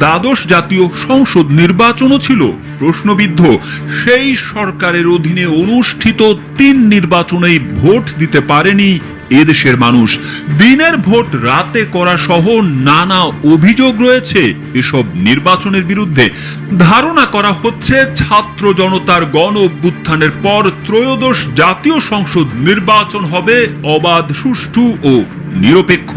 দ্বাদশ জাতীয় সংসদ নির্বাচনও ছিল প্রশ্নবিদ্ধ। সেই সরকারের অধীনে অনুষ্ঠিত তিন নির্বাচনেই ভোট দিতে পারেনি এদেশের মানুষ। দিনের ভোট রাতে করা সহ নানা অভিযোগ রয়েছে এসব নির্বাচনের বিরুদ্ধে। ধারণা করা হচ্ছে ছাত্র জনতার গণ অভ্যুত্থানের পর ত্রয়োদশ জাতীয় সংসদ নির্বাচন হবে অবাধ, সুষ্ঠু ও নিরপেক্ষ।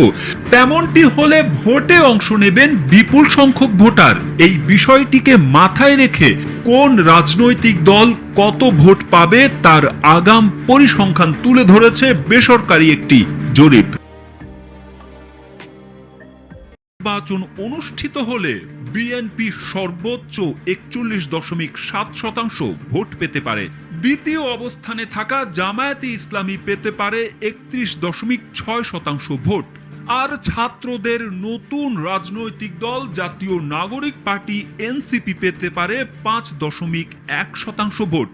তেমনটি হলে ভোটে অংশ নেবেন বিপুল সংখ্যক ভোটার। এই বিষয়টিকে মাথায় রেখে কোন রাজনৈতিক দল কত ভোট পাবে তার আগাম পরিসংখ্যান তুলে ধরেছে বেসরকারি একটি জরিপ। নির্বাচন অনুষ্ঠিত হলে বিএনপি সর্বোচ্চ একচল্লিশ দশমিক সাত শতাংশ ভোট পেতে পারে। দ্বিতীয় অবস্থানে থাকা জামায়াতে ইসলামী পেতে পারে একত্রিশ দশমিক ছয় শতাংশ ভোট। আর ছাত্রদের নতুন রাজনৈতিক দল জাতীয় নাগরিক পার্টি এনসিপি পেতে পারে পাঁচ দশমিক এক শতাংশ ভোট।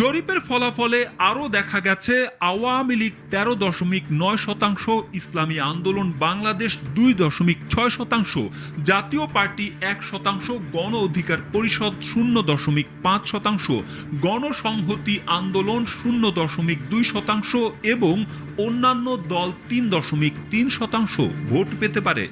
জরিপের ফলাফলে আরও দেখা গেছে, আওয়ামী লীগ তেরো দশমিক নয় শতাংশ, ইসলামী আন্দোলন বাংলাদেশ দুই দশমিক ছয় শতাংশ, জাতীয় পার্টি এক শতাংশ, গণ অধিকার পরিষদ শূন্য দশমিক পাঁচ শতাংশ, গণসংহতি আন্দোলন শূন্য দশমিক দুই শতাংশ এবং অন্যান্য দল তিন দশমিক তিন শতাংশ ভোট পেতে পারে।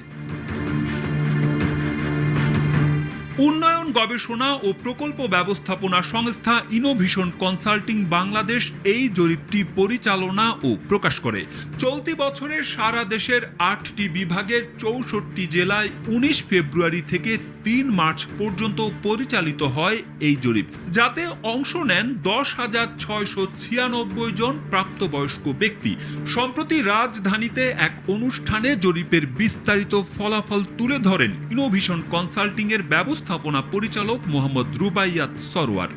উন্নয়ন গবেষণা ও প্রকল্প ব্যবস্থাপনা সংস্থা ইনোভিশন কনসাল্টিং বাংলাদেশ এই জরিপটি পরিচালনা ও প্রকাশ করে। চলতি বছরের সারা দেশের আটটি বিভাগের চৌষট্টি জেলায় উনিশ ফেব্রুয়ারি থেকে তিন মার্চ পর্যন্ত পরিচালিত হয় এই জরিপ। যাতে অংশ নেন দশ হাজার ছয়শো ছিয়ানব্বই জন প্রাপ্তবয়স্ক ব্যক্তি। সম্প্রতি রাজধানীতে এক অনুষ্ঠানে জরিপের বিস্তারিত ফলাফল তুলে ধরেন ইনোভিশন কনসাল্টিং এর ব্যবস্থাপনা পরিচালক মোহাম্মদ রুবাইয়াত সরওয়ার।